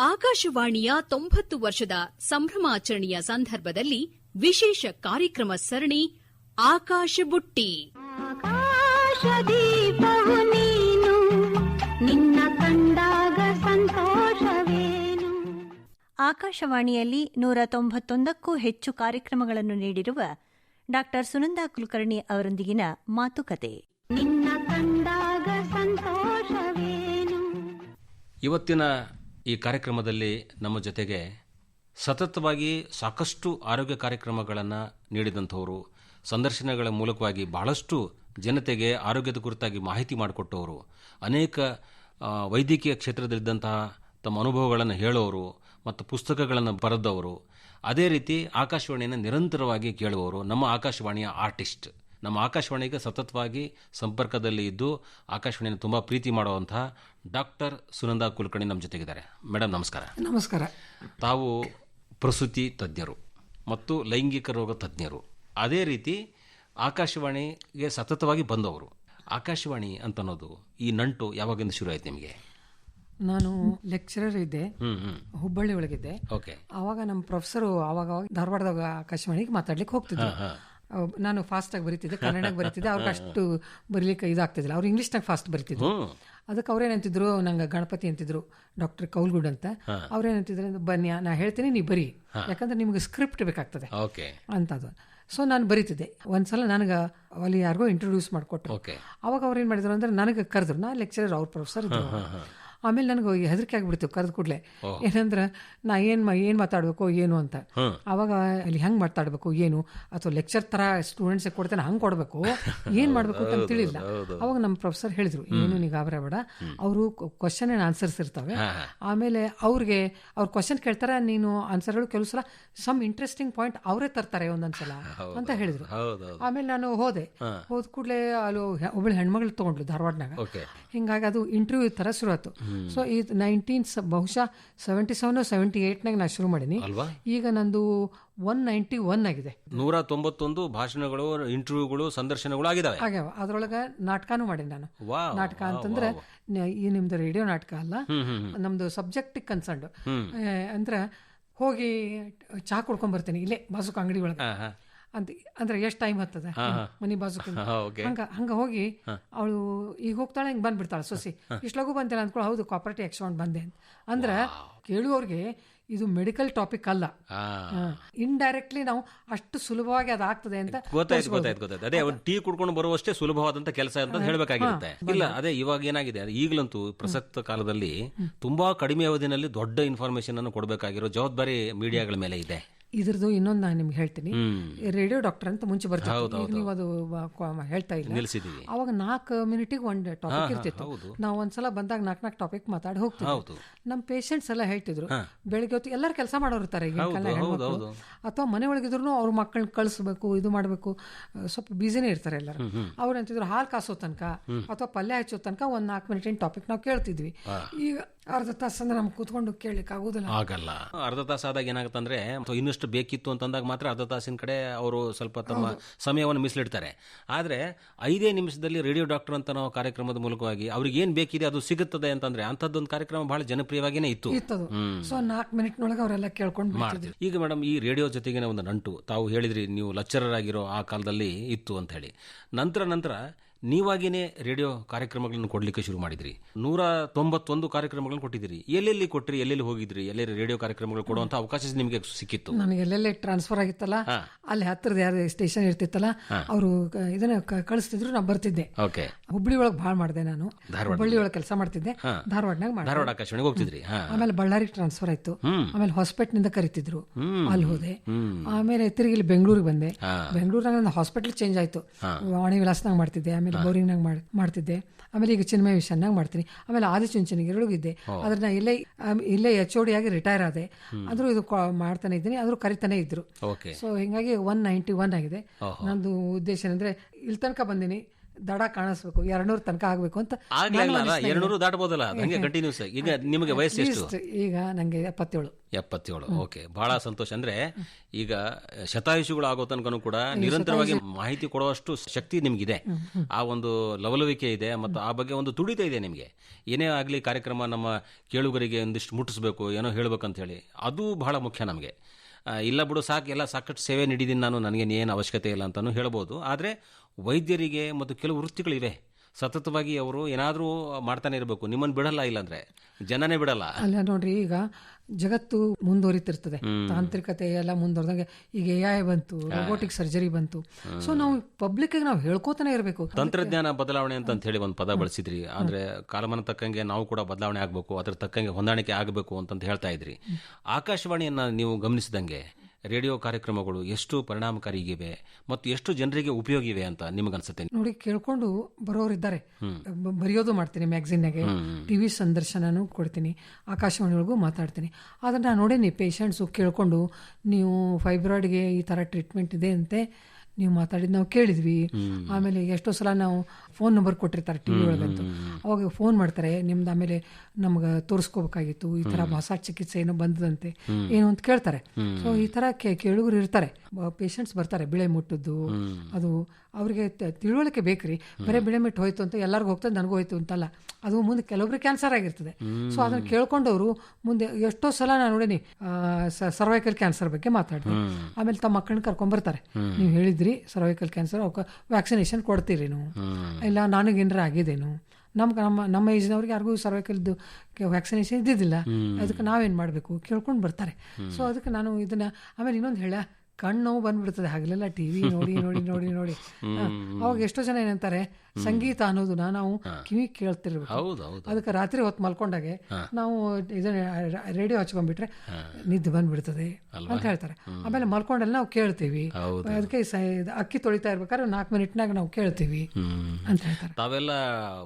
ಆಕಾಶವಾಣಿಯ ತೊಂಬತ್ತು ವರ್ಷದ ಸಂಭ್ರಮಾಚರಣೆಯ ಸಂದರ್ಭದಲ್ಲಿ ವಿಶೇಷ ಕಾರ್ಯಕ್ರಮ ಸರಣಿ ಆಕಾಶ ಬುಟ್ಟಿ ನೀನು ನಿನ್ನ ಕಂಡಾಗ ಸಂತೋಷವೇನು? ಆಕಾಶವಾಣಿಯಲ್ಲಿ ನೂರ ತೊಂಬತ್ತೊಂದಕ್ಕೂ ಹೆಚ್ಚು ಕಾರ್ಯಕ್ರಮಗಳನ್ನು ನೀಡಿರುವ ಡಾಕ್ಟರ್ ಸುನಂದಾ ಕುಲಕರ್ಣಿ ಅವರೊಂದಿಗಿನ ಮಾತುಕತೆ. ನಿನ್ನ ಕಂಡಾಗ ಸಂತೋಷವೇನು? ಇವತ್ತಿನ ಈ ಕಾರ್ಯಕ್ರಮದಲ್ಲಿ ನಮ್ಮ ಜೊತೆಗೆ ಸತತವಾಗಿ ಸಾಕಷ್ಟು ಆರೋಗ್ಯ ಕಾರ್ಯಕ್ರಮಗಳನ್ನು ನೀಡಿದಂಥವರು, ಸಂದರ್ಶನಗಳ ಮೂಲಕವಾಗಿ ಬಹಳಷ್ಟು ಜನತೆಗೆ ಆರೋಗ್ಯದ ಕುರಿತಾಗಿ ಮಾಹಿತಿ ಮಾಡಿಕೊಟ್ಟವರು, ಅನೇಕ ವೈದ್ಯಕೀಯ ಕ್ಷೇತ್ರದಲ್ಲಿದ್ದಂತಹ ತಮ್ಮ ಅನುಭವಗಳನ್ನು ಹೇಳೋರು ಮತ್ತು ಪುಸ್ತಕಗಳನ್ನು ಬರೆದವರು. ಅದೇ ರೀತಿ ಆಕಾಶವಾಣಿಯನ್ನು ನಿರಂತರವಾಗಿ ಕೇಳುವವರು, ನಮ್ಮ ಆಕಾಶವಾಣಿಯ ಆರ್ಟಿಸ್ಟ್. ನಮ್ಮ ಆಕಾಶವಾಣಿಗೆ ಸತತವಾಗಿ ಸಂಪರ್ಕದಲ್ಲಿ ಇದ್ದು ಆಕಾಶವಾಣಿಯನ್ನು ತುಂಬ ಪ್ರೀತಿ ಮಾಡುವಂತಹ ಡಾಕ್ಟರ್ ಸುನಂದಾ ಕುಲಕರ್ಣಿ ನಮ್ಮ ಜೊತೆಗಿದ್ದಾರೆ. ಮೇಡಮ್ ನಮಸ್ಕಾರ. ನಮಸ್ಕಾರ. ತಾವು ಪ್ರಸೂತಿ ತಜ್ಞರು ಮತ್ತು ಲೈಂಗಿಕ ರೋಗ ತಜ್ಞರು. ಅದೇ ರೀತಿ ಆಕಾಶವಾಣಿಗೆ ಸತತವಾಗಿ ಬಂದವರು. ಆಕಾಶವಾಣಿ ಅಂತ ಅನ್ನೋದು ಈ ನಂಟು ಯಾವಾಗಿಂದ ಶುರು ಆಯ್ತು ನಿಮಗೆ? ನಾನು ಲೆಕ್ಚರರ್ ಇದ್ದೆ. ಹುಬ್ಬಳ್ಳಿ ಒಳಗಿದ್ದೆ. ಓಕೆ. ಆವಾಗ ನಮ್ಮ ಪ್ರೊಫೆಸರ್ ಅವಾಗ ಧಾರವಾಡದಾಗ ಆಕಾಶವಾಣಿಗೆ ಮಾತಾಡ್ಲಿಕ್ಕೆ ಹೋಗ್ತಿದ್ದೆ ನಾನು ಫಾಸ್ಟ್ ಆಗಿ ಬರೀತಿದ್ದೆ ಕನ್ನಡಕ್ಕೆ ಬರೀತಿದ್ದೆ ಅವ್ರಿಗೆ ಅಷ್ಟು ಬರೀಲಿಕ್ಕೆ ಇದಾಗ್ತಿದ್ದಿಲ್ಲ. ಅವ್ರು ಇಂಗ್ಲೀಷ್ನಾಗ ಫಾಸ್ಟ್ ಬರೀತಿದ್ರು. ಅದಕ್ಕೆ ಅವ್ರೇನಂತಿದ್ರು ನಂಗೆ ಗಣಪತಿ ಅಂತಿದ್ರು ಡಾಕ್ಟರ್ ಕೌಲ್ಗುಡ್ ಅಂತ. ಅವ್ರೇನಂತಿದ್ರು ಅಂದ್ರೆ ಬನ್ನಿ ನಾ ಹೇಳ್ತೀನಿ ನೀವು ಬರಿ. ಯಾಕಂದ್ರೆ ನಿಮ್ಗೆ ಸ್ಕ್ರಿಪ್ಟ್ ಬೇಕಾಗ್ತದೆ ಓಕೆ. ಅಂತದು ಸೊ ನಾನು ಬರೀತಿದ್ದೆ. ಒಂದ್ಸಲ ನನಗೆ ಅಲ್ಲಿ ಯಾರಿಗೋ ಇಂಟ್ರೊಡ್ಯೂಸ್ ಮಾಡಿಕೊಟ್ರು. ಅವಾಗ ಅವ್ರು ಏನು ಮಾಡಿದ್ರು ಅಂದ್ರೆ ನನಗೆ ಕರೆದ್ರು. ನಾ ಲೆಕ್ಚರರ್ ಅವ್ರ ಪ್ರೊಫೆಸರ್ ಇದ್ರು. ಆಮೇಲೆ ನನಗೆ ಹೆದರಿಕೆ ಆಗ್ಬಿಡ್ತು ಕರೆದ ಕೂಡಲೇ. ಏನಂದ್ರೆ ನಾ ಏನು ಏನು ಮಾತಾಡಬೇಕು ಏನು ಅಂತ? ಅವಾಗ ಅಲ್ಲಿ ಹೆಂಗೆ ಮಾತಾಡಬೇಕು ಏನು? ಅಥವಾ ಲೆಕ್ಚರ್ ಥರ ಸ್ಟೂಡೆಂಟ್ಸಿಗೆ ಕೊಡ್ತೇನೆ ಹಂಗೆ ಕೊಡಬೇಕು? ಏನು ಮಾಡಬೇಕು ಅಂತ ತಿಳಿಲ್ಲ. ಅವಾಗ ನಮ್ಮ ಪ್ರೊಫೆಸರ್ ಹೇಳಿದ್ರು ಏನು ನೀ ಗಾಬರ ಬೇಡ ಅವರು ಕ್ವಶನ್ ಆ್ಯಂಡ್ ಆನ್ಸರ್ಸ್ ಇರ್ತವೆ. ಆಮೇಲೆ ಅವ್ರಿಗೆ ಅವ್ರ ಕ್ವಶನ್ ಕೇಳ್ತಾರೆ ನೀನು ಆನ್ಸರ್ಗಳು ಕೆಲವು ಸಲ ಸಮ್ ಇಂಟ್ರೆಸ್ಟಿಂಗ್ ಪಾಯಿಂಟ್ ಅವರೇ ತರ್ತಾರೆ ಒಂದೊಂದ್ಸಲ ಅಂತ ಹೇಳಿದ್ರು. ಆಮೇಲೆ ನಾನು ಹೋದೆ. ಹೋದ ಕೂಡಲೇ ಅಲ್ಲಿ ಒಬ್ಬಳು ಹೆಣ್ಮಗಳು ತಗೊಂಡ್ಲು ಧಾರವಾಡನಾಗ. ಹಿಂಗಾಗಿ ಅದು ಇಂಟರ್ವ್ಯೂ ಥರ ಶುರು ಆಯ್ತು ಸೊ ಇದು ನೈನ್ಟೀನ್ ಬಹುಶಃ ಸೆವೆಂಟಿ ಸೆವೆನ್ ಸೆವೆಂಟಿ ಏಟ್ನಾಗ ನಾ ಶುರು ಮಾಡೀನಿ. ಈಗ ನಂದು ಒನ್ ನೈಂಟಿ ಒನ್ ಆಗಿದೆ. ನೂರ ತೊಂಬತ್ತೊಂದು ಭಾಷಣಗಳು ಇಂಟರ್ವ್ಯೂಗಳು ಸಂದರ್ಶನಗಳು ಆಗಿದಾವೆ. ಆಗ್ಯಾವ. ಅದ್ರೊಳಗೆ ನಾಟಕನೂ ಮಾಡೀನಿ ನಾನು. ನಾಟಕ ಅಂತಂದ್ರೆ ಈ ನಿಮ್ದು ರೇಡಿಯೋ ನಾಟಕ ಅಲ್ಲ? ನಮ್ದು ಸಬ್ಜೆಕ್ಟಿಗೆ ಕನ್ಸರ್ಡ್ ಅಂದ್ರೆ ಹೋಗಿ ಚಹಾ ಕುಡ್ಕೊಂಡ್ ಬರ್ತೀನಿ ಇಲ್ಲೇ ಬಾಸುಕ ಅಂಗಡಿ ಒಳಗೆ ಅಂತ ಅಂದ್ರೆ ಎಷ್ಟು ಟೈಮ್ ಹತ್ತದ? ಮನಿ ಬಾಜು ಹಂಗ ಹಂಗ ಹೋಗಿ ಅವಳು ಈಗ ಹೋಗ್ತಾಳೆ ಹಿಂಗ್ ಬಂದ್ಬಿಡ್ತಾಳೆ ಸೊಸಿ. ಇಷ್ಟು ಲಘು ಅಂದ್ಕೊಳ್ಳಿ ಹೌದು ಕಾಪರೇಟಿವ್ ಎಕ್ಸ್ಪಾಂಡ್ ಬಂದೆ ಅಂತ. ಅಂದ್ರೆ ಕೇಳುವವ್ರಿಗೆ ಇದು ಮೆಡಿಕಲ್ ಟಾಪಿಕ್ ಅಲ್ಲ. ಇನ್ ಇಂಡೈರೆಕ್ಟ್ಲಿ ನಾವು ಅಷ್ಟು ಸುಲಭವಾಗಿ ಅದಾಗ್ತದೆ ಅಂತ ಗೊತ್ತಾಯ್ತು ಗೊತ್ತಾಯ್ತು ಗೊತ್ತಾಯ್ತು ಅದೇ ಒಂದು ಟೀ ಕುಡ್ಕೊಂಡು ಬರುವಷ್ಟೇ ಸುಲಭವಾದಂತ ಕೆಲಸ ಅಂತ ಹೇಳಬೇಕಾಗಿರುತ್ತೆ. ಇಲ್ಲ ಅದೇ ಇವಾಗ ಏನಾಗಿದೆ ಈಗಲಂತೂ ಪ್ರಸಕ್ತ ಕಾಲದಲ್ಲಿ ತುಂಬಾ ಕಡಿಮೆ ಅವಧಿನಲ್ಲಿ ದೊಡ್ಡ ಇನ್ಫಾರ್ಮೇಶನ್ ಅನ್ನು ಕೊಡಬೇಕಾಗಿರೋ ಜವಾಬ್ದಾರಿ ಮೀಡಿಯಾಗಳ ಮೇಲೆ ಇದೆ. ಇದ್ರದ್ದು ಇನ್ನೊಂದು ನಾನು ನಿಮ್ಗೆ ಹೇಳ್ತೀನಿ. ರೇಡಿಯೋ ಡಾಕ್ಟರ್ ಅಂತ ಮುಂಚೆ ಈಗ ನೀವು ಅದು ಹೇಳ್ತಾ ಇಲ್ಲ. ಅವಾಗ ನಾಲ್ಕು ಮಿನಿಟಿಗೆ ಒಂದು ಟಾಪಿಕ್ ಇರ್ತಿತ್ತು. ನಾವು ಒಂದ್ಸಲ ಬಂದಾಗ ನಾಲ್ಕು ನಾಲ್ಕು ಟಾಪಿಕ್ ಮಾತಾಡಿ ಹೋಗ್ತಿದ್ವಿ. ಹೌದು. ನಮ್ಮ ಪೇಷಂಟ್ಸ್ ಎಲ್ಲ ಹೇಳ್ತಿದ್ರು ಬೆಳಿಗ್ಗೆ ಹೊತ್ತು ಎಲ್ಲರೂ ಕೆಲಸ ಮಾಡೋರು ಇರ್ತಾರೆ. ಅಥವಾ ಮನೆ ಒಳಗಿದ್ರು ಅವ್ರ ಮಕ್ಕಳನ್ನ ಕಳಿಸ್ಬೇಕು ಇದು ಮಾಡಬೇಕು. ಸ್ವಲ್ಪ ಬಿಸಿನೇ ಇರ್ತಾರೆ ಎಲ್ಲರೂ. ಅವ್ರು ಅಂತಿದ್ರು ಹಾಲು ಕಾಸೋ ತನಕ ಅಥವಾ ಪಲ್ಯ ಹಚ್ಚೋ ತನಕ ಒಂದ್ ನಾಲ್ಕು ಮಿನಿಟಿನ ಟಾಪಿಕ್ ನಾವು ಕೇಳ್ತಿದ್ವಿ. ಈಗ ಅರ್ಧ ತಾಸ ಅಂದ್ರೆ ನಮ್ಗೆ ಕೂತ್ಕೊಂಡು ಕೇಳಲಿಕ್ಕೆ ಆಗುದಿಲ್ಲ. ಆಗಲ್ಲ. ಅರ್ಧ ತಾಸ ಆದಾಗ ಏನಾಗುತ್ತಂದ್ರೆ ಅಥವಾ ಇನ್ನಷ್ಟು ಬೇಕಿತ್ತು ಅಂತಂದಾಗ ಮಾತ್ರ ಅರ್ಧ ತಾಸಿನ ಕಡೆ ಅವರು ಸ್ವಲ್ಪ ತಮ್ಮ ಸಮಯವನ್ನು ಮಿಸ್ಲಿಡ್ತಾರೆ. ಆದ್ರೆ ಐದೇ ನಿಮಿಷದಲ್ಲಿ ರೇಡಿಯೋ ಡಾಕ್ಟರ್ ಅಂತ ನಾವು ಕಾರ್ಯಕ್ರಮದ ಮೂಲಕವಾಗಿ ಅವ್ರಿಗೆ ಏನ್ ಬೇಕಿದೆ ಅದು ಸಿಗುತ್ತದೆ ಅಂತಂದ್ರೆ ಅಂಥದ್ದೊಂದು ಕಾರ್ಯಕ್ರಮ ಬಹಳ ಜನಪ್ರಿಯವಾಗಿನೇ ಇತ್ತು. ಸೊ ನಾಲ್ಕು ಮಿನಿಟ್ನೊಳಗೆ ಅವರೆಲ್ಲ ಕೇಳ್ಕೊಂಡು ಮಾಡ್ತಿದ್ರು ಈಗ ಮೇಡಮ್ ಈ ರೇಡಿಯೋ ಜೊತೆಗಿನ ಒಂದು ನಂಟು ತಾವು ಹೇಳಿದ್ರಿ ನೀವು ಲೆಕ್ಚರರ್ ಆಗಿರೋ ಆ ಕಾಲದಲ್ಲಿ ಇತ್ತು ಅಂತ ಹೇಳಿ. ನಂತರ ನಂತರ ನೀವಾಗಿನೇ ರೇಡಿಯೋ ಕಾರ್ಯಕ್ರಮಗಳನ್ನು ಕೊಡಲಿಕ್ಕೆ ಶುರು ಮಾಡಿದ್ರಿ. ನೂರ ತೊಂಬತ್ತೊಂದು ಕಾರ್ಯಕ್ರಮಗಳನ್ನು ಕೊಟ್ಟಿದ್ದೀರಿ. ಎಲ್ಲೆಲ್ಲಿ ಕೊಟ್ರಿ ಎಲ್ಲೆಲ್ಲಿ ಹೋಗಿದ್ರಿ ಎಲ್ಲೆಲ್ಲಿ ರೇಡಿಯೋ ಕಾರ್ಯಕ್ರಮಗಳು ಕೊಡುವಂತ ಅವಕಾಶ ನಿಮಗೆ ಸಿಕ್ಕಿತ್ತು? ನನಗೆ ಎಲ್ಲೆಲ್ಲಿ ಟ್ರಾನ್ಸ್ಫರ್ ಆಗಿತ್ತಲ್ಲ ಅಲ್ಲಿ ಹತ್ತಿರದ ಯಾರು ಸ್ಟೇಷನ್ ಇರ್ತಿತ್ತಲ್ಲ ಅವರು ಇದನ್ನ ಕಳಿಸ್ತಿದ್ರು ನಾ ಬರ್ತಿದ್ದೆ. ಓಕೆ. ಹುಬ್ಳಿ ಒಳಗೆ ಭಾಳ ಮಾಡಿದೆ ನಾನು. ಹುಬ್ಬಳ್ಳಿ ಒಳಗೆ ಕೆಲಸ ಮಾಡ್ತಿದ್ದೆ. ಧಾರವಾಡನಾಗ ಧಾರವಾಡ ಆಕಾಶವಾಣಿಗೆ ಹೋಗ್ತಿದ್ರಿ. ಆಮೇಲೆ ಬಳ್ಳಾರಿಗೆ ಟ್ರಾನ್ಸ್ಫರ್ ಆಯ್ತು. ಆಮೇಲೆ ಹಾಸ್ಪಿಟಲ್ನಿಂದ ಕರಿತಿದ್ರು. ಅಲ್ಲಿ ಹೋದೆ. ಆಮೇಲೆ ತಿರುಗಿ ಇಲ್ಲಿ ಬೆಂಗಳೂರಿಗೆ ಬಂದೆ. ಬೆಂಗಳೂರಿನಾಗ ನನ್ನ ಹಾಸ್ಪಿಟಲ್ ಚೇಂಜ್ ಆಯ್ತು. ವಾಣಿ ವಿಲಾಸನಾಗ ಮಾಡ್ತಿದ್ದೆ. ಆಮೇಲೆ ಬೋರಿಂಗ್ನಾಗ ಮಾಡ್ತಿದ್ದೆ. ಆಮೇಲೆ ಈಗ ಚಿನ್ಮಯ ವಿಷಯನಾಗ ಮಾಡ್ತೀನಿ. ಆಮೇಲೆ ಆದಿಚುಂಚನಿಗೆ ಚುಂಚನಿಗೆ ಆದ್ರೆ ನಾ ಇಲ್ಲೇ ಇಲ್ಲೇ ಎಚ್ ಓಡಿ ಡಿ ಆಗಿ ರಿಟೈರ್ ಆದೆ. ಆದ್ರೂ ಇದು ಮಾಡ್ತಾನೆ ಇದ್ದೀನಿ. ಆದ್ರೂ ಕರಿತಾನೆ ಇದ್ರು. ಸೊ ಹಿಂಗಾಗಿ ಒನ್ ನೈಂಟಿ ಒನ್ ಆಗಿದೆ ನಂದು ಉದ್ದೇಶ ಏನಂದ್ರೆ ಇಲ್ಲಿ ತನಕ ಬಂದೀನಿ. ದಡ ಕಾಣಿಸ್ಬೇಕು ಎರಡ್ನೂರು ತನಕ ಆಗ್ಬೇಕು ಅಂತ. ಎರಡ್ನೂರು ದಾಟಬಹುದಲ್ಲ? ಹಂಗೆ ಕಂಟಿನ್ಯೂಸ್ ಈಗ ನಿಮಗೆ ವಯಸ್ಸು ಎಷ್ಟು? ಈಗ ನಂಗೆ ಎಪ್ಪತ್ತೇಳು. ಎಪ್ಪತ್ತೇಳು ಓಕೆ. ಬಹಳ ಸಂತೋಷ. ಅಂದ್ರೆ ಈಗ ಶತಾಯುಷಿಗಳು ಆಗೋ ತನಕನೂ ಕೂಡ ನಿರಂತರವಾಗಿ ಮಾಹಿತಿ ಕೊಡುವಷ್ಟು ಶಕ್ತಿ ನಿಮ್ಗಿದೆ. ಆ ಒಂದು ಲವಲವಿಕೆ ಇದೆ ಮತ್ತು ಆ ಬಗ್ಗೆ ಒಂದು ತುಡಿತ ಇದೆ ನಿಮಗೆ. ಏನೇ ಆಗಲಿ ಕಾರ್ಯಕ್ರಮ ನಮ್ಮ ಕೇಳುಗರಿಗೆ ಒಂದಿಷ್ಟು ಮುಟ್ಟಿಸ್ಬೇಕು ಏನೋ ಹೇಳ್ಬೇಕಂತ ಹೇಳಿ ಅದು ಬಹಳ ಮುಖ್ಯ ನಮಗೆ. ಇಲ್ಲ ಬಿಡು ಸಾಕು ಎಲ್ಲ ಸಾಕಷ್ಟು ಸೇವೆ ನೀಡಿದ್ದೀನಿ ನಾನು ನನಗೇನು ಏನು ಅವಶ್ಯಕತೆ ಇಲ್ಲ ಅಂತಲೂ ಹೇಳ್ಬೋದು. ಆದರೆ ವೈದ್ಯರಿಗೆ ಮತ್ತು ಕೆಲವು ವೃತ್ತಿಗಳಿವೆ. ಸತತವಾಗಿ ಅವರು ಏನಾದರೂ ಮಾಡ್ತಾನೆ ಇರಬೇಕು. ನಿಮ್ಮನ್ನು ಬಿಡಲ್ಲ ಇಲ್ಲಾಂದ್ರೆ? ಜನನೇ ಬಿಡಲ್ಲ. ಅಲ್ಲ ನೋಡ್ರಿ ಈಗ ಜಗತ್ತು ಮುಂದುವರಿತಿರ್ತದೆ. ತಾಂತ್ರಿಕತೆ ಎಲ್ಲ ಮುಂದುವರೆದಂಗೆ ಈಗ ಎ ಐ ಬಂತು ರೋಬೋಟಿಕ್ ಸರ್ಜರಿ ಬಂತು. ಸೊ ನಾವು ಪಬ್ಲಿಕ್ ನಾವು ಹೇಳ್ಕೋತಾನೆ ಇರಬೇಕು. ತಂತ್ರಜ್ಞಾನ ಬದಲಾವಣೆ ಅಂತ ಅಂತ ಹೇಳಿ ಒಂದು ಪದ ಬಳಸಿದ್ರಿ. ಅಂದ್ರೆ ಕಾಲಮಾನ ತಕ್ಕಂಗೆ ನಾವು ಕೂಡ ಬದಲಾವಣೆ ಆಗಬೇಕು. ಅದ್ರ ತಕ್ಕಂಗೆ ಹೊಂದಾಣಿಕೆ ಆಗಬೇಕು ಅಂತ ಹೇಳ್ತಾ ಇದ್ರಿ. ಆಕಾಶವಾಣಿಯನ್ನ ನೀವು ಗಮನಿಸಿದಂಗೆ ರೇಡಿಯೋ ಕಾರ್ಯಕ್ರಮಗಳು ಎಷ್ಟು ಪರಿಣಾಮಕಾರಿಗಿವೆ ಮತ್ತು ಎಷ್ಟು ಜನರಿಗೆ ಉಪಯೋಗಿವೆ ಅಂತ ನಿಮಗನ್ಸುತ್ತೆ? ನೋಡಿ ಕೇಳ್ಕೊಂಡು ಬರೋರಿದ್ದಾರೆ. ಬರೆಯೋದು ಮಾಡ್ತೀನಿ ಮ್ಯಾಗ್ಝಿನ್ನಾಗೆ ಟಿವಿ ಸಂದರ್ಶನನೂ ಕೊಡ್ತೀನಿ ಆಕಾಶವಾಣಿಯೊಳಗೂ ಮಾತಾಡ್ತೀನಿ. ಆದರೆ ನಾನು ನೋಡೇನಿ ಪೇಷಂಟ್ಸು ಕೇಳ್ಕೊಂಡು ನೀವು ಫೈಬ್ರಾಯ್ಡ್ಗೆ ಈ ಥರ ಟ್ರೀಟ್ಮೆಂಟ್ ಇದೆ ಅಂತೆ ನೀವು ಮಾತಾಡಿದ್ ನಾವು ಕೇಳಿದ್ವಿ. ಆಮೇಲೆ ಎಷ್ಟೋ ಸಲ ನಾವು ಫೋನ್ ನಂಬರ್ ಕೊಟ್ಟಿರ್ತಾರೆ ಟಿ ವಿ ಒಳಗಂತೂ. ಅವಾಗ ಫೋನ್ ಮಾಡ್ತಾರೆ ನಿಮ್ದು ಆಮೇಲೆ ನಮ್ಗೆ ತೋರಿಸ್ಕೋಬೇಕಾಗಿತ್ತು ಈ ತರ ಹೊಸ ಚಿಕಿತ್ಸೆ ಏನೋ ಬಂದದಂತೆ ಏನು ಅಂತ ಕೇಳ್ತಾರೆ. ಸೊ ಈ ತರ ಕೇಳುಗರು ಇರ್ತಾರೆ. ಪೇಷಂಟ್ಸ್ ಬರ್ತಾರೆ ಬಿಳೆ ಮುಟ್ಟದ್ದು ಅದು ಅವ್ರಿಗೆ ತಿಳುವಳಿಕೆ ಬೇಕ್ರಿ. ಬರೇ ಬಿಳೆ ಮಿಟ್ಟು ಹೋಯ್ತು ಅಂತ ಎಲ್ಲರಿಗೂ ಹೋಗ್ತದೆ ನನಗೂ ಹೋಯ್ತು ಅಂತಲ್ಲ. ಅದು ಮುಂದೆ ಕೆಲವೊಬ್ರಿಗೆ ಕ್ಯಾನ್ಸರ್ ಆಗಿರ್ತದೆ. ಸೊ ಅದನ್ನ ಕೇಳ್ಕೊಂಡವರು ಮುಂದೆ ಎಷ್ಟೋ ಸಲ ನಾನು ನೋಡೀನಿ ಸರ್ವೈಕಲ್ ಕ್ಯಾನ್ಸರ್ ಬಗ್ಗೆ ಮಾತಾಡ್ತೀನಿ. ಆಮೇಲೆ ತಮ್ಮ ಮಕ್ಕಳನ್ನ ಕರ್ಕೊಂಡ್ಬರ್ತಾರೆ ನೀವು ಹೇಳಿದ್ರಿ ಸರ್ವೈಕಲ್ ಕ್ಯಾನ್ಸರ್ ಅವ್ಕೆ ವ್ಯಾಕ್ಸಿನೇಷನ್ ಕೊಡ್ತೀರಿ ನೀವು. ಇಲ್ಲ ನನಗೇನಾರ ಆಗಿದೇನು ನಮ್ಗೆ ನಮ್ಮ ನಮ್ಮ ಏಜ್ನವ್ರಿಗೆ ಯಾರಿಗೂ ಸರ್ವೈಕಲ್ದು ವ್ಯಾಕ್ಸಿನೇಷನ್ ಇದ್ದಿದ್ದಿಲ್ಲ. ಅದಕ್ಕೆ ನಾವೇನು ಮಾಡಬೇಕು? ಕೇಳ್ಕೊಂಡು ಬರ್ತಾರೆ. ಸೊ ಅದಕ್ಕೆ ನಾನು ಇದನ್ನ ಆಮೇಲೆ ಇನ್ನೊಂದು ಹೇಳ ಕಣ್ಣು ನೋವು ಬಂದ್ಬಿಡ್ತದೆ. ಹಗಲೆಲ್ಲ ಟಿ ವಿ ನೋಡಿ ನೋಡಿ ನೋಡಿ. ನೋಡಿ ಅವಾಗ ಎಷ್ಟೋ ಜನ ಏನಂತಾರೆ ಸಂಗೀತ ಅನ್ನೋದನ್ನ ನಾವು ಕಿವಿ ಕೇಳ್ತಿರ್ಬೇಕು. ಅದಕ್ಕೆ ರಾತ್ರಿ ಹೊತ್ತು ಮಲ್ಕೊಂಡಾಗೆ ನಾವು ಇದನ್ನ ರೇಡಿಯೋ ಹಚ್ಕೊಂಡ್ಬಿಟ್ರೆ ನಿದ್ದೆ ಬಂದ್ಬಿಡ್ತದೆ ಅಂತ ಹೇಳ್ತಾರೆ. ಆಮೇಲೆ ಮಲ್ಕೊಂಡಲ್ಲಿ ನಾವು ಕೇಳ್ತೀವಿ. ಅದಕ್ಕೆ ಅಕ್ಕಿ ತೊಳಿತಾ ಇರ್ಬೇಕಾದ್ರೆ ನಾಲ್ಕು ಮಿನಿಟ್ನಾಗ ನಾವು ಕೇಳ್ತೀವಿ ಅಂತ ಹೇಳ್ತಾರೆ. ತಾವೆಲ್ಲ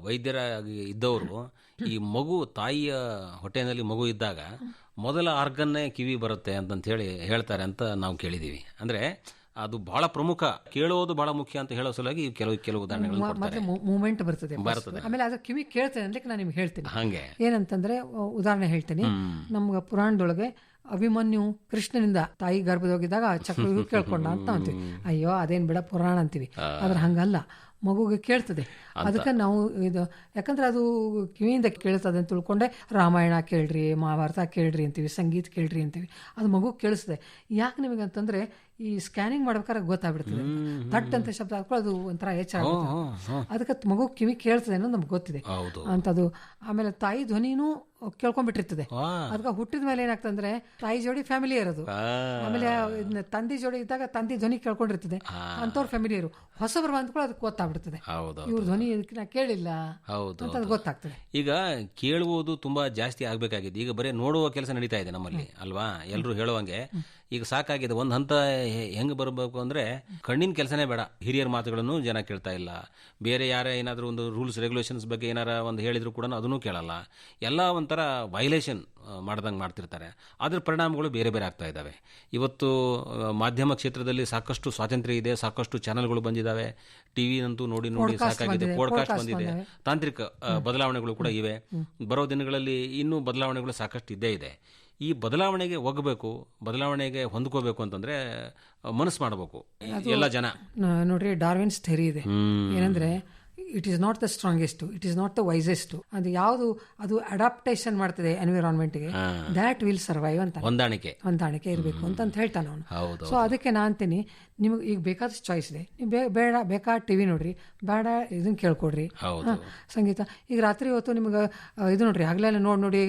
ವೈದ್ಯರಾಗಿ ಇದ್ದವರು ಈ ಮಗು ತಾಯಿಯ ಹೊಟ್ಟೆನಲ್ಲಿ ಮಗು ಇದ್ದಾಗ ಮೊದಲ ಆರ್ಗನ್ನೇ ಕಿವಿ ಬರುತ್ತೆ ಅಂತಂತ ಹೇಳಿ ಹೇಳ್ತಾರೆ ಅಂತ ನಾವು ಕೇಳಿದೀವಿ. ಅಂದ್ರೆ ಅದು ಬಹಳ ಪ್ರಮುಖ ಕೇಳೋದು ಬಹಳ ಮುಖ್ಯ ಅಂತ ಹೇಳೋ ಸಲುವಾಗಿ ಕೆಲವು ಕೆಲವು ಮತ್ತೆ ಮೂಮೆಂಟ್ ಬರ್ತದೆ ಬರ್ತದೆ. ಆಮೇಲೆ ಅದು ಕಿವಿ ಕೇಳ್ತೇನೆ ಅಂದ್ರೆ ನಾನು ನಿಮ್ಗೆ ಹೇಳ್ತೀನಿ. ಹಂಗೆ. ಏನಂತಂದ್ರೆ ಉದಾಹರಣೆ ಹೇಳ್ತೀನಿ. ನಮ್ಗೆ ಪುರಾಣದೊಳಗೆ ಅಭಿಮನ್ಯು ಕೃಷ್ಣನಿಂದ ತಾಯಿ ಗರ್ಭದೋಗಿದ್ದಾಗ ಚಕ್ರ ಕೇಳ್ಕೊಂಡ ಅಂತ ಅಂತೀವಿ. ಅಯ್ಯೋ ಅದೇನ್ ಬಿಡ ಪುರಾಣ ಅಂತೀವಿ. ಆದ್ರೆ ಹಂಗಲ್ಲ. ಮಗುಗೆ ಕೇಳ್ತದೆ. ಅದಕ್ಕೆ ನಾವು ಇದು ಯಾಕಂದ್ರೆ ಅದು ಕಿವಿಯಿಂದ ಕೇಳ್ತದೆ ಅಂತ ತಿಳ್ಕೊಂಡೆ ರಾಮಾಯಣ ಕೇಳ್ರಿ ಮಹಾಭಾರತ ಕೇಳ್ರಿ ಅಂತೀವಿ ಸಂಗೀತ ಕೇಳ್ರಿ ಅಂತೀವಿ. ಅದು ಮಗು ಕೇಳಿಸ್ತದೆ. ಯಾಕೆ ನಿಮಗೆ ಅಂತಂದ್ರೆ ಈ ಸ್ಕ್ಯಾನಿಂಗ್ ಮಾಡ್ಬೇಕಾದ್ರೆ ಗೊತ್ತಾಗ್ಬಿಡ್ತದೆ. ತಟ್ ಅಂತ ಶಬ್ದ ಹಾಕೊಂಡು ಅದು ಒಂಥರ ಹೆಚ್ಚಾಗುತ್ತೆ. ಅದಕ್ಕೆ ಮಗು ಕಿವಿ ಕೇಳ್ತದೆ ಅನ್ನೋದು ನಮ್ಗೆ ಗೊತ್ತಿದೆ. ಅಂತದು. ಆಮೇಲೆ ತಾಯಿ ಧ್ವನಿನೂ ಕೇಳ್ಕೊಂಡ್ಬಿಟ್ಟಿರ್ತದೆ. ಅದಕ್ಕೆ ಹುಟ್ಟಿದ ಮೇಲೆ ಏನಾಗ್ತಂದ್ರೆ ತಾಯಿ ಜೋಡಿ ಫ್ಯಾಮಿಲಿ ಇರೋದು. ಆಮೇಲೆ ತಂದೆ ಜೋಡಿ ಇದ್ದಾಗ ತಂದೆ ಧ್ವನಿ ಕೇಳ್ಕೊಂಡಿರ್ತದೆ. ಅಂತವ್ರ ಫ್ಯಾಮಿಲಿಯರು ಹೊಸಬ್ರು ಬಂದ್ಕೊಳ್ಳೋ ಅದಕ್ಕೆ ಗೊತ್ತಾಗ್ಬಿಡ್ತದೆ. ಇವ್ರ ಧ್ವನಿ ಇದಕ್ಕೆ ನಾ ಕೇಳಿಲ್ಲ ಹೌದು ಅಂತ ಅದು ಗೊತ್ತಾಗ್ತದೆ. ಈಗ ಕೇಳುವುದು ತುಂಬಾ ಜಾಸ್ತಿ ಆಗ್ಬೇಕಾಗಿದೆ. ಈಗ ಬರೀ ನೋಡುವ ಕೆಲಸ ನಡೀತಾ ಇದೆ ನಮ್ಮಲ್ಲಿ ಅಲ್ವಾ? ಎಲ್ಲರೂ ಹೇಳುವಂಗೆ. ಈಗ ಸಾಕಾಗಿದೆ. ಒಂದ್ ಹಂತ ಹೆಂಗ್ ಬರಬೇಕು ಅಂದ್ರೆ ಕಣ್ಣಿನ ಕೆಲಸನೇ ಬೇಡ. ಹಿರಿಯರ ಮಾತುಗಳನ್ನು ಜನ ಕೇಳ್ತಾ ಇಲ್ಲ. ಬೇರೆ ಯಾರೇ ಏನಾದರೂ ಒಂದು ರೂಲ್ಸ್ ರೆಗ್ಯುಲೇಷನ್ಸ್ ಬಗ್ಗೆ ಏನಾರ ಒಂದು ಹೇಳಿದ್ರು ಕೂಡ ಅದನ್ನು ಕೇಳಲ್ಲ. ಎಲ್ಲ ಒಂಥರ ವೈಲೇಷನ್ ಮಾಡ್ದಂಗೆ ಮಾಡ್ತಿರ್ತಾರೆ. ಅದ್ರ ಪರಿಣಾಮಗಳು ಬೇರೆ ಬೇರೆ ಆಗ್ತಾ ಇದ್ದಾವೆ. ಇವತ್ತು ಮಾಧ್ಯಮ ಕ್ಷೇತ್ರದಲ್ಲಿ ಸಾಕಷ್ಟು ಸ್ವಾತಂತ್ರ್ಯ ಇದೆ ಸಾಕಷ್ಟು ಚಾನೆಲ್ಗಳು ಬಂದಿದ್ದಾವೆ. ಟಿವಿನಂತೂ ನೋಡಿ ನೋಡಿ ಸಾಕಾಗಿದೆ. ಪಾಡ್ಕಾಸ್ಟ್ ಬಂದಿದೆ. ತಾಂತ್ರಿಕ ಬದಲಾವಣೆಗಳು ಕೂಡ ಇವೆ. ಬರೋ ದಿನಗಳಲ್ಲಿ ಇನ್ನೂ ಬದಲಾವಣೆಗಳು ಸಾಕಷ್ಟು ಇದ್ದೇ ಇದೆ. ಈ ಬದಲಾವಣೆಗೆ ಒಗ್ಗಬೇಕು ಬದಲಾವಣೆಗೆ ಹೊಂದ್ಕೋಬೇಕು ಅಂತಂದ್ರೆ ಮನಸ್ಸು ಮಾಡಬೇಕು. ಎಲ್ಲ ಜನ. ನೋಡ್ರಿ ಡಾರ್ವಿನ್ಸ್ ಥೆರಿ ಇದೆ. ಏನಂದ್ರೆ it is not the strongest it is not the wisest ಅದು ಯಾವುದು ಅದು ಅಡಾಪ್ಟೇಷನ್ ಮಾಡ್ತದೆ ಎನ್ವಿರಾನ್ಮೆಂಟ್ಗೆ ದ್ಯಾಟ್ ವಿಲ್ ಸರ್ವೈವ್ ಅಂತ. ಹೊಂದಾಣಿಕೆ. ಹೊಂದಾಣಿಕೆ ಇರಬೇಕು ಅಂತ ಹೇಳ್ತಾನೆ ಅವನು. ಸೊ ಅದಕ್ಕೆ ನಾ ಅಂತೀನಿ ನಿಮಗೆ ಈಗ ಬೇಕಾದಷ್ಟು ಚಾಯ್ಸ್ ಇದೆ. ನೀವು ಬೇಡ ಬೇಕಾದ ಟಿವಿ ನೋಡ್ರಿ ಬೇಡ ಇದನ್ನ ಕೇಳ್ಕೊಡ್ರಿ. ಸಂಗೀತ. ಈಗ ರಾತ್ರಿ ಹೊತ್ತು ನಿಮ್ಗೆ ಇದು ನೋಡ್ರಿ ಹಗಲೆಲ್ಲ ನೋಡಿ ನೋಡಿ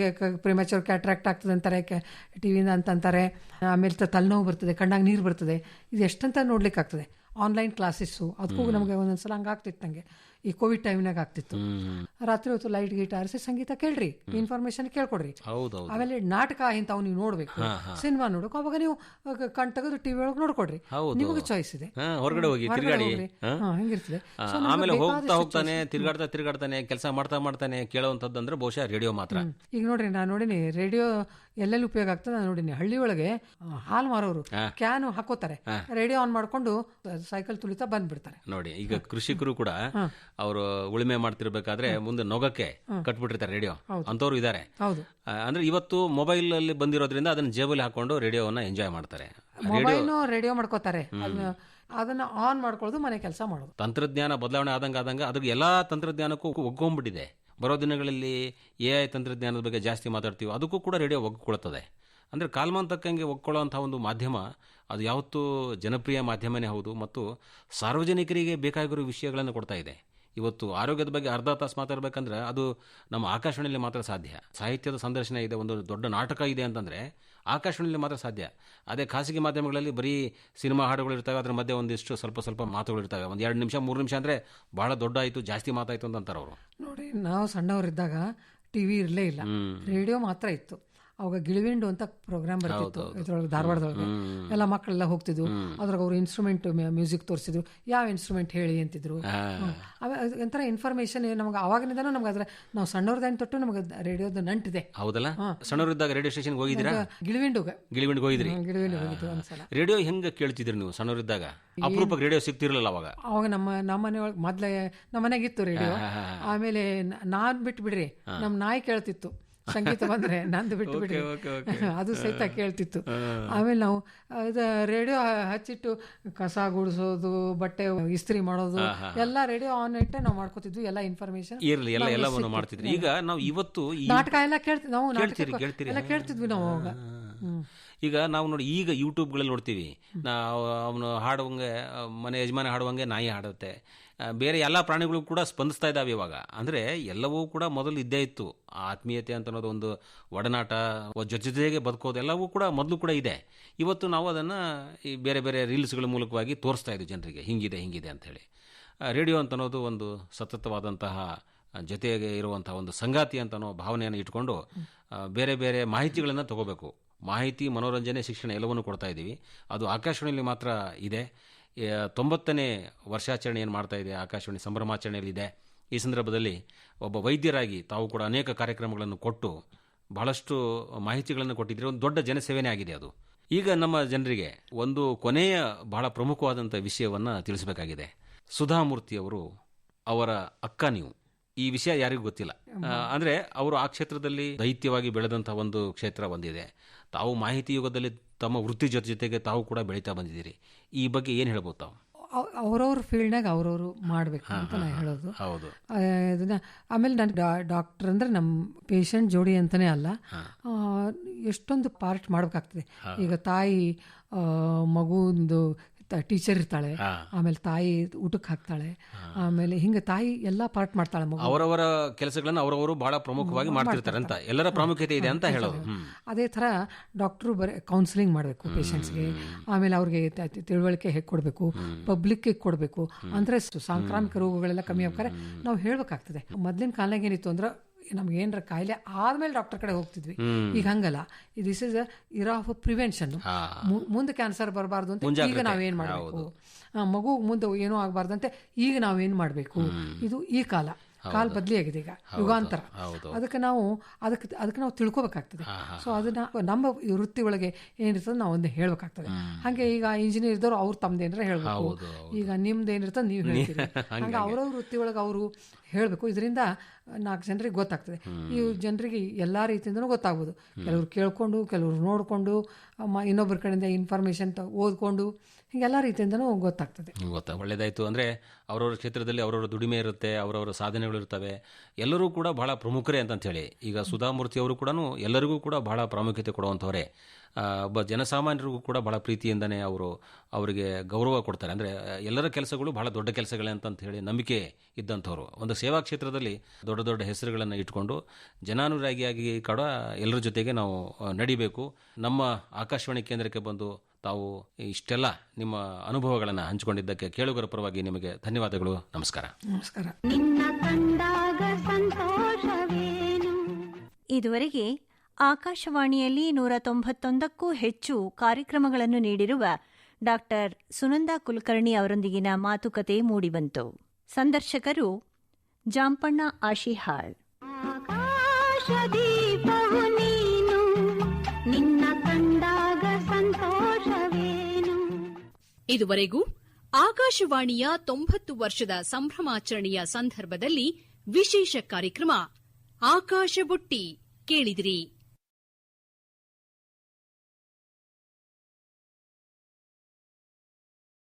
ಪ್ರಿಮ್ಯಾಚರ್ ಅಟ್ರಾಕ್ಟ್ ಆಗ್ತದೆ ಅಂತಾರೆ ಟಿವಿಯಿಂದ ಅಂತ ಅಂತಾರೆ. ಆಮೇಲೆ ತಲೆನೋವು ಬರ್ತದೆ ಕಣ್ಣಾಗ ನೀರು ಬರ್ತದೆ. ಇದು ಎಷ್ಟಂತ ನೋಡ್ಲಿಕ್ಕೆ ಆಗ್ತದೆ ಆನ್ಲೈನ್ ಕ್ಲಾಸಸ್ಸು ಅದಕ್ಕೂ ನಮಗೆ ಒಂದೊಂದ್ಸಲ ಸಲ ಆಗ್ತಿತ್ತು ನಂಗೆ. ಈ ಕೋವಿಡ್ ಟೈಮ್ನಾಗ ಆಗ್ತಿತ್ತು. ರಾತ್ರಿ ಹೊತ್ತು ಲೈಟ್ ಗೀಟ್ ಆರಿಸಿ ಸಂಗೀತ ಕೇಳ್ರಿ ಇನ್ಫಾರ್ಮೇಶನ್ ಕೇಳ್ಕೊಡ್ರಿ. ಆಮೇಲೆ ನಾಟಕ ಇಂಥವು ನೀವು ನೋಡ್ಬೇಕು. ಸಿನಿಮಾ ನೋಡಕ್ ಅವಾಗ ನೀವು ಕಣ್ ತೆಗೆದು ಟಿವಿ ಒಳಗೆ ನೋಡ್ಕೊಡ್ರಿ. ನಿಮಗೆ ಚಾಯ್ಸ್ ಇದೆ. ಹೊರಗಡೆ ಹೋಗಿ ತಿರುಗಾಡಿ. ಹಂಗಿರ್ತದೆ. ಆಮೇಲೆ ಹೋಗ್ತಾ ಹೋಗ್ತಾನೆ ತಿರುಗಾಡ್ತಾ ತಿರುಗಾಡ್ತಾನೆ ಕೆಲಸ ಮಾಡ್ತಾ ಮಾಡ್ತಾನೆ ಕೇಳೋವಂಥದ್ದು ಅಂದ್ರೆ ಬಹುಶಃ ರೇಡಿಯೋ ಮಾತ್ರ. ಈಗ ನೋಡ್ರಿ ನಾನು ನೋಡಿನಿ ರೇಡಿಯೋ ಎಲ್ಲೆಲ್ಲಿ ಉಪಯೋಗ ಆಗ್ತದೆ ನಾನು ನೋಡಿನಿ. ಹಳ್ಳಿ ಒಳಗೆ ಹಾಲು ಮಾರೋರು ಕ್ಯಾನ್ ಹಾಕೋತಾರೆ. ರೇಡಿಯೋ ಆನ್ ಮಾಡ್ಕೊಂಡು ಸೈಕಲ್ ತುಳಿತಾ ಬಂದ್ಬಿಡ್ತಾರೆ. ನೋಡಿ ಈಗ ಕೃಷಿಕರು ಕೂಡ ಅವರು ಉಳುಮೆ ಮಾಡ್ತಿರ್ಬೇಕಾದ್ರೆ ಮುಂದೆ ನೊಗಕ್ಕೆ ಕಟ್ಬಿಟ್ಟಿರ್ತಾರೆ ರೇಡಿಯೋ. ಅಂತವ್ರು ಇದ್ದಾರೆ ಹೌದು. ಅಂದ್ರೆ ಇವತ್ತು ಮೊಬೈಲ್ ಅಲ್ಲಿ ಬಂದಿರೋದ್ರಿಂದ ಅದನ್ನ ಜೇಬಲ್ಲಿ ಹಾಕೊಂಡು ರೇಡಿಯೋವನ್ನ ಎಂಜಾಯ್ ಮಾಡ್ತಾರೆ. ಮೊಬೈಲ್ನು ರೇಡಿಯೋ ಮಾಡ್ಕೋತಾರೆ. ಅದನ್ನ ಆನ್ ಮಾಡ್ಕೊಳ್ಳೋದು ಮನೆ ಕೆಲಸ ಮಾಡೋದು. ತಂತ್ರಜ್ಞಾನ ಬದಲಾವಣೆ ಆದಂಗ ಆದಂಗ ಅದಕ್ಕೆ ಎಲ್ಲಾ ತಂತ್ರಜ್ಞಾನಕ್ಕೂ ಒಗ್ಗೊಂಡ್ಬಿಟ್ಟಿದೆ. ಬರೋ ದಿನಗಳಲ್ಲಿ ಎ ಐ ತಂತ್ರಜ್ಞಾನದ ಬಗ್ಗೆ ಜಾಸ್ತಿ ಮಾತಾಡ್ತೀವಿ, ಅದಕ್ಕೂ ಕೂಡ ರೇಡಿಯೋ ಒಗ್ಕೊಳ್ತದೆ ಅಂದರೆ ಕಾಲ್ಮಾನ್ ತಕ್ಕಂಗೆ ಒಗ್ಕೊಳ್ಳೋಂಥ ಒಂದು ಮಾಧ್ಯಮ, ಅದು ಯಾವತ್ತೂ ಜನಪ್ರಿಯ ಮಾಧ್ಯಮನೇ ಹೌದು, ಮತ್ತು ಸಾರ್ವಜನಿಕರಿಗೆ ಬೇಕಾಗಿರೋ ವಿಷಯಗಳನ್ನು ಕೊಡ್ತಾ ಇದೆ. ಇವತ್ತು ಆರೋಗ್ಯದ ಬಗ್ಗೆ ಅರ್ಧ ತಾಸು ಮಾತಾಡಬೇಕಂದ್ರೆ ಅದು ನಮ್ಮ ಆಕಾಶವಾಣಿಯಲ್ಲಿ ಮಾತ್ರ ಸಾಧ್ಯ. ಸಾಹಿತ್ಯದ ಸಂದರ್ಶನ ಇದೆ ಒಂದು ದೊಡ್ಡ ನಾಟಕ ಇದೆ ಅಂತಂದರೆ ಆಕಾಶವಾಣಿಯಲ್ಲಿ ಮಾತ್ರ ಸಾಧ್ಯ. ಅದೇ ಖಾಸಗಿ ಮಾಧ್ಯಮಗಳಲ್ಲಿ ಬರೀ ಸಿನಿಮಾ ಹಾಡುಗಳು ಇರ್ತವೆ ಅದ್ರ ಮಧ್ಯೆ ಒಂದಿಷ್ಟು ಸ್ವಲ್ಪ ಸ್ವಲ್ಪ ಮಾತುಗಳು ಇರ್ತವೆ. ಒಂದು ಎರಡು ನಿಮಿಷ ಮೂರು ನಿಮಿಷ ಅಂದರೆ ಭಾಳ ದೊಡ್ಡ ಆಯಿತು ಜಾಸ್ತಿ ಮಾತಾಯಿತು ಅಂತಂತಾರೆ ಅವರು ನೋಡಿ ನಾವು ಸಣ್ಣವರಿದ್ದಾಗ ಟಿವಿ ಇರಲೇ ಇಲ್ಲ. ರೇಡಿಯೋ ಮಾತ್ರ ಇತ್ತು. ಅವಾಗ ಗಿಳಿವಿಂಡು ಅಂತ ಪ್ರೋಗ್ರಾಮ್ ಬರ್ತಿತ್ತು. ಇದ್ರೊಳಗೆ ಧಾರವಾಡದೊಳಗೆ. ಎಲ್ಲ ಮಕ್ಕಳೆಲ್ಲ ಹೋಗ್ತಿದ್ವು ಅದ್ರಾಗ ಅವ್ರು ಇನ್ಸ್ಟ್ರೂಮೆಂಟ್ ಮ್ಯೂಸಿಕ್ ತೋರಿಸಿದ್ರು. ಯಾವ ಇನ್ಸ್ಟ್ರೂಮೆಂಟ್ ಹೇಳಿ ಅಂತಿದ್ರು. ಒಂಥರ ಇನ್ಫಾರ್ಮೇಶನ್ ನಮ್ಗೆ ಅವಾಗಿನಿಂದನೂ ನಮ್ಗೆ ಅದ್ರ ನಾವು ಸಣ್ಣವ್ರದಾನ್ ತೊಟ್ಟು ನಮ್ಗೆ ರೇಡಿಯೋದ ನಂಟಿದೆ. ಹೌದಲ್ಲ? ಸಣ್ಣವರಿದ್ದಾಗ ರೇಡಿಯೋ ಸ್ಟೇಷನ್ ಹೋಗಿದ್ದೀರಾ? ಗಿಳಿವಿಂಡುಗೆ. ಗಿಳಿವೆಂಡು ಹೋಗಿದ್ರಿ? ಗಿಳಿವೆಂಡು ಹೋಗಿತ್ತು ಒಂದ್ಸಲ. ರೇಡಿಯೋ ಹೆಂಗ ಕೇಳ್ತಿದ್ರಿ ನೀವು ಸಣ್ಣವರಿದ್ದಾಗ? ಅಪರೂಪಕ್ಕೆ ರೇಡಿಯೋ ಸಿಗ್ತಿರ್ಲಿಲ್ಲ ಅವಾಗ? ಅವಾಗ ನಮ್ಮ ನಮ್ಮ ಮನೆಯೊಳಗೆ ಮೊದ್ಲೇ ನಮ್ಮ ಮನೆಗಿತ್ತು ರೇಡಿಯೋ. ಆಮೇಲೆ ನಾನ್ ಬಿಟ್ಟು ಬಿಡ್ರಿ ನಮ್ಮ ನಾಯಿ ಕೇಳ್ತಿತ್ತು. ಸಂಗೀತ ಬಂದ್ರೆ ನಂದು ಬಿಟ್ಟು ಬಿಡಿ. ಅದು ಸಹಿತ ಕೇಳ್ತಿತ್ತು. ಆಮೇಲೆ ನಾವು ಅದ ರೇಡಿಯೋ ಹಚ್ಚಿಟ್ಟು ಕಸ ಗುಡಿಸೋದು ಬಟ್ಟೆ ಇಸ್ತ್ರಿ ಮಾಡೋದು ಎಲ್ಲ ರೇಡಿಯೋ ಆನ್ ಇಟ್ಟೆ ನಾವು ಮಾಡ್ಕೋತಿದ್ವಿ ಎಲ್ಲ ಇನ್ಫಾರ್ಮೇಶನ್ ಇರಲಿ ಎಲ್ಲ ಎಲ್ಲವನ್ನು ಮಾಡ್ತಿದ್ರಿ. ಈಗ ನಾವು ಇವತ್ತು ನಾಟಕ ಎಲ್ಲ ಕೇಳ್ತಿದ್ವಿ ನಾವು ನಾಟಕ ಎಲ್ಲ ಕೇಳ್ತಿದ್ವಿ ನಾವು ಅವಾಗ. ಈಗ ನಾವು ನೋಡಿ ಈಗ ಯೂಟ್ಯೂಬ್ಗಳಲ್ಲಿ ನೋಡ್ತೀವಿ. ನಾವು ಅವನು ಹಾಡುವಂಗೆ ಮನೆ ಯಜಮಾನ ಹಾಡುವಂಗೆ ನಾಯಿ ಹಾಡುತ್ತೆ. ಬೇರೆ ಎಲ್ಲ ಪ್ರಾಣಿಗಳು ಕೂಡ ಸ್ಪಂದಿಸ್ತಾ ಇದ್ದಾವೆ ಇವಾಗ. ಅಂದರೆ ಎಲ್ಲವೂ ಕೂಡ ಮೊದಲು ಇದ್ದೇ ಇತ್ತು. ಆತ್ಮೀಯತೆ ಅಂತ ಅನ್ನೋದು ಒಂದು ಒಡನಾಟ ಜೊತೆ ಜೊತೆಗೆ ಬದುಕೋದು ಎಲ್ಲವೂ ಕೂಡ ಮೊದಲು ಕೂಡ ಇದೆ. ಇವತ್ತು ನಾವು ಅದನ್ನು ಈ ಬೇರೆ ಬೇರೆ ರೀಲ್ಸ್ಗಳ ಮೂಲಕವಾಗಿ ತೋರಿಸ್ತಾ ಇದ್ದೀವಿ ಜನರಿಗೆ. ಹಿಂಗಿದೆ ಹಿಂಗಿದೆ ಅಂಥೇಳಿ ರೇಡಿಯೋ ಅಂತ ಅನ್ನೋದು ಒಂದು ಸತತವಾದಂತಹ ಜೊತೆಗೆ ಇರುವಂತಹ ಒಂದು ಸಂಗಾತಿ ಅಂತ ಅನ್ನೋ ಭಾವನೆಯನ್ನು ಇಟ್ಕೊಂಡು ಬೇರೆ ಬೇರೆ ಮಾಹಿತಿಗಳನ್ನು ತಗೋಬೇಕು. ಮಾಹಿತಿ, ಮನೋರಂಜನೆ, ಶಿಕ್ಷಣ ಎಲ್ಲವನ್ನು ಕೊಡ್ತಾ ಇದ್ದೀವಿ. ಅದು ಆಕಾಶವಾಣಿಯಲ್ಲಿ ಮಾತ್ರ ಇದೆ. ತೊಂಬತ್ತನೇ ವರ್ಷಾಚರಣೆ ಏನು ಮಾಡ್ತಾ ಇದೆ ಆಕಾಶವಾಣಿ ಸಂಭ್ರಮಾಚರಣೆಯಲ್ಲಿದೆ. ಈ ಸಂದರ್ಭದಲ್ಲಿ ಒಬ್ಬ ವೈದ್ಯರಾಗಿ ತಾವು ಕೂಡ ಅನೇಕ ಕಾರ್ಯಕ್ರಮಗಳನ್ನು ಕೊಟ್ಟು ಬಹಳಷ್ಟು ಮಾಹಿತಿಗಳನ್ನು ಕೊಟ್ಟಿದ್ದರೆ. ಒಂದು ದೊಡ್ಡ ಜನಸೇವೆನೇ ಆಗಿದೆ ಅದು. ಈಗ ನಮ್ಮ ಜನರಿಗೆ ಒಂದು ಕೊನೆಯ ಬಹಳ ಪ್ರಮುಖವಾದಂಥ ವಿಷಯವನ್ನು ತಿಳಿಸಬೇಕಾಗಿದೆ. ಸುಧಾಮೂರ್ತಿಯವರು ಅವರ ಅಕ್ಕ ನೀವು. ಈ ವಿಷಯ ಯಾರಿಗೂ ಗೊತ್ತಿಲ್ಲ. ಅಂದರೆ ಅಂದ್ರೆ ಅವರು ಆ ಕ್ಷೇತ್ರದಲ್ಲಿ ದೈತ್ಯವಾಗಿ ಬೆಳೆದಂಥ ಒಂದು ಕ್ಷೇತ್ರ ಒಂದಿದೆ ತಾವು ಮಾಹಿತಿ ಯುಗದಲ್ಲಿ ತಮ್ಮ ವೃತ್ತಿ ಜೊತೆ ಜೊತೆಗೆ ತಾವು ಕೂಡ ಬೆಳೀತಾ ಬಂದಿದ್ದೀರಿ. ಈ ಬಗ್ಗೆ ಏನು ಹೇಳ್ಬೋದು ತಾವು? ಅವ್ರವ್ರ ಫೀಲ್ಡ್ನಾಗ ಅವರವರು ಮಾಡಬೇಕು ಅಂತ ನಾನು ಹೇಳೋದು. ಹೌದು. ಅದನ್ನ ಆಮೇಲೆ ನಾನು ಡಾಕ್ಟರ್ ಅಂದ್ರೆ ನಮ್ಮ ಪೇಷಂಟ್ ಜೋಡಿ ಅಂತಾನೆ ಅಲ್ಲ ಎಷ್ಟೊಂದು ಪಾರ್ಟ್ ಮಾಡಬೇಕಾಗ್ತದೆ. ಈಗ ತಾಯಿ ಮಗುವಿಂದು ಮಗುಂದು ಟೀಚರ್ ಇರ್ತಾಳೆ. ಆಮೇಲೆ ತಾಯಿ ಊಟಕ್ಕೆ ಹಾಕ್ತಾಳೆ. ಆಮೇಲೆ ಹಿಂಗೆ ತಾಯಿ ಎಲ್ಲಾ ಪಾರ್ಟ್ ಮಾಡ್ತಾಳೆ ಮಗು. ಅವರವರ ಕೆಲಸಗಳನ್ನು ಅವರವರು ಬಹಳ ಪ್ರಮುಖವಾಗಿ ಮಾಡ್ತಿರ್ತಾರೆ ಅಂತ. ಎಲ್ಲರ ಪ್ರಾಮುಖ್ಯತೆ ಇದೆ ಅಂತ ಹೇಳೋದು. ಅದೇ ಥರ ಡಾಕ್ಟ್ರು ಬರೀ ಕೌನ್ಸಿಲಿಂಗ್ ಮಾಡಬೇಕು ಪೇಷಂಟ್ಸ್ಗೆ ಆಮೇಲೆ ಅವ್ರಿಗೆ ತಿಳುವಳಿಕೆ ಹೇಗೆ ಕೊಡಬೇಕು? ಪಬ್ಲಿಕ್ಗೆ ಕೊಡಬೇಕು. ಅಂದರೆ ಸಾಂಕ್ರಾಮಿಕ ರೋಗಗಳೆಲ್ಲ ಕಮ್ಮಿ ಆಗ್ತಾರೆ. ನಾವು ಹೇಳಬೇಕಾಗ್ತದೆ. ಮೊದಲಿನ ಕಾಲದಾಗ ಏನಿತ್ತು ಅಂದ್ರೆ ನಮ್ಗೆ ಏನರ ಕಾಯಿಲೆ ಆದ್ಮೇಲೆ ಡಾಕ್ಟರ್ ಕಡೆ ಹೋಗ್ತಿದ್ವಿ. ಈಗ ಹಂಗಲ್ಲ. This is era of prevention ಮುಂದೆ ಕ್ಯಾನ್ಸರ್ ಬರಬಾರ್ದು ಅಂತ ಈಗ ನಾವೇನು ಮಾಡಬೇಕು? ಮಗು ಮುಂದೆ ಏನೂ ಆಗಬಾರ್ದಂತೆ ಈಗ ನಾವೇನ್ ಮಾಡಬೇಕು? ಇದು ಈ ಕಾಲ. ಕಾಲ ಬದಲಿ ಆಗಿದೆ ಈಗ. ಯುಗಾಂತರ. ಅದಕ್ಕೆ ನಾವು ಅದಕ್ಕೆ ಅದಕ್ಕೆ ನಾವು ತಿಳ್ಕೊಬೇಕಾಗ್ತದೆ. ಸೊ ಅದನ್ನ ನಮ್ಮ ವೃತ್ತಿ ಒಳಗೆ ಏನಿರ್ತದೆ ನಾವು ಒಂದು ಹೇಳ್ಬೇಕಾಗ್ತದೆ. ಹಾಗೆ ಈಗ ಇಂಜಿನಿಯರ್ ಇದ್ದವ್ರು ಅವ್ರು ತಮ್ದೇನಾರ ಹೇಳ್ಬೇಕು. ಈಗ ನಿಮ್ದು ಏನಿರ್ತದೆ ನೀವು ಹೇಳ್ತೀರಿ. ಹಂಗೆ. ಅವ್ರವ್ರ ವೃತ್ತಿ ಒಳಗೆ ಅವರು ಹೇಳಬೇಕು. ಇದರಿಂದ ನಾಲ್ಕು ಜನರಿಗೆ ಗೊತ್ತಾಗ್ತದೆ. ಈ ಜನರಿಗೆ ಎಲ್ಲ ರೀತಿಯಿಂದನೂ ಗೊತ್ತಾಗ್ಬೋದು ಕೆಲವರು ಕೇಳ್ಕೊಂಡು ಕೆಲವರು ನೋಡಿಕೊಂಡು ಇನ್ನೊಬ್ಬರ ಕಡೆಯಿಂದ ಇನ್ಫಾರ್ಮೇಶನ್ ಓದ್ಕೊಂಡು ಹೀಗೆಲ್ಲ ರೀತಿಯಿಂದನೂ ಗೊತ್ತಾಗ್ತದೆ. ಗೊತ್ತಾ? ಒಳ್ಳೇದಾಯ್ತು. ಅಂದರೆ ಅವರವರ ಕ್ಷೇತ್ರದಲ್ಲಿ ಅವರವರ ದುಡಿಮೆ ಇರುತ್ತೆ ಅವರವರ ಸಾಧನೆಗಳು ಇರ್ತವೆ. ಎಲ್ಲರೂ ಕೂಡ ಬಹಳ ಪ್ರಮುಖರೇ ಅಂತ ಹೇಳಿ ಈಗ ಸುಧಾಮೂರ್ತಿ ಅವರು ಕೂಡ ಎಲ್ಲರಿಗೂ ಕೂಡ ಬಹಳ ಪ್ರಾಮುಖ್ಯತೆ ಕೊಡುವಂಥವರೇ ಒಬ್ಬ ಜನಸಾಮಾನ್ಯರಿಗೂ ಕೂಡ ಬಹಳ ಪ್ರೀತಿಯಿಂದನೇ ಅವರು ಅವರಿಗೆ ಗೌರವ ಕೊಡ್ತಾರೆ. ಅಂದರೆ ಎಲ್ಲರ ಕೆಲಸಗಳು ಬಹಳ ದೊಡ್ಡ ಕೆಲಸಗಳೇ ಅಂತಂತ ಹೇಳಿ ನಂಬಿಕೆ ಇದ್ದಂಥವ್ರು. ಒಂದು ಸೇವಾ ಕ್ಷೇತ್ರದಲ್ಲಿ ದೊಡ್ಡ ದೊಡ್ಡ ಹೆಸರುಗಳನ್ನು ಇಟ್ಕೊಂಡು ಜನಾನುರಾಗಿಯಾಗಿ ಕೂಡ ಎಲ್ಲರ ಜೊತೆಗೆ ನಾವು ನಡಿಬೇಕು. ನಮ್ಮ ಆಕಾಶವಾಣಿ ಕೇಂದ್ರಕ್ಕೆ ಬಂದು ತಾವು ಇಷ್ಟೆಲ್ಲ ನಿಮ್ಮ ಅನುಭವಗಳನ್ನು ಹಂಚಿಕೊಂಡಿದ್ದಕ್ಕೆ ಕೇಳುಗರ ಪರವಾಗಿ ನಿಮಗೆ ಧನ್ಯವಾದಗಳು. ನಮಸ್ಕಾರ. ನಮಸ್ಕಾರ. ನಿನ್ನ ಕಂಡಾಗ ಸಂತೋಷವೇನು? ಇದುವರೆಗೆ ಆಕಾಶವಾಣಿಯಲ್ಲಿ ನೂರ ತೊಂಬತ್ತೊಂದಕ್ಕೂ ಹೆಚ್ಚು ಕಾರ್ಯಕ್ರಮಗಳನ್ನು ನೀಡಿರುವ ಡಾಕ್ಟರ್ ಸುನಂದಾ ಕುಲಕರ್ಣಿ ಅವರೊಂದಿಗಿನ ಮಾತುಕತೆ ಮೂಡಿಬಂತು. ಸಂದರ್ಶಕರು ಜಾಂಪಣ್ಣ ಆಶಿಹಾಳ್. ಆಕಾಶ ದೀಪವು ನೀನು ನಿನ್ನ ಕಂಡಾಗ ಸಂತೋಷವೇನು? ಇದುವರೆಗೂ ಆಕಾಶವಾಣಿಯ ತೊಂಬತ್ತು ವರ್ಷದ ಸಂಭ್ರಮಾಚರಣೆಯ ಸಂದರ್ಭದಲ್ಲಿ ವಿಶೇಷ ಕಾರ್ಯಕ್ರಮ ಆಕಾಶ ಬುಟ್ಟಿ ಕೇಳಿದಿರಿ.